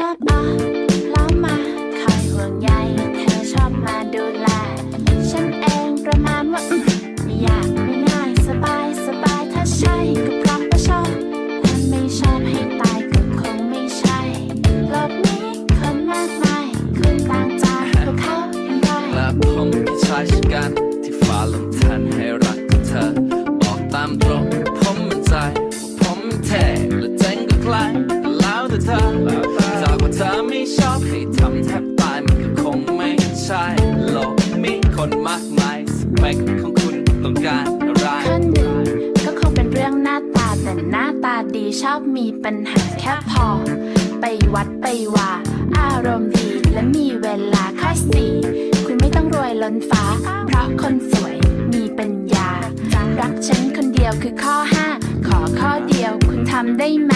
ชอบมาล้อมมาคอยห่วงใยเธอชอบมาดูแล ฉันเองประมาณว่าอืมไม่ยากไม่ง่ายสบายสบายถ้าใช่ก็เพราะว่าชอบถ้าไม่ชอบให้ตายก็คงไม่ใช่ โลกนี้คนมากมายคุณต่างจากพวกเขาอย่างไรและผมคือชายชะกันที่ฟ้าลงทันให้รักกับเธอ บอกตามตรงผมมั่นใจ ผมแท้และเจ๋งก็ใครก็แล้วแต่เธอ แทบตายมันก็คงไม่ใช่โลกมีคนมากมายสเปคของคุณต้องการอะไรคนหนึ่งก็คงเป็นเรื่องหน้าตาแต่หน้าตาดีชอบมีปัญหาแค่พอ ไปวัดไปว่า อารมณ์ดีและมีเวลาข้อสี่คุณไม่ต้องรวยล้นฟ้า เพราะคนสวยมีปัญญา รักฉันคนเดียวคือข้อห้าขอข้อเดียวคุณทำได้ไหม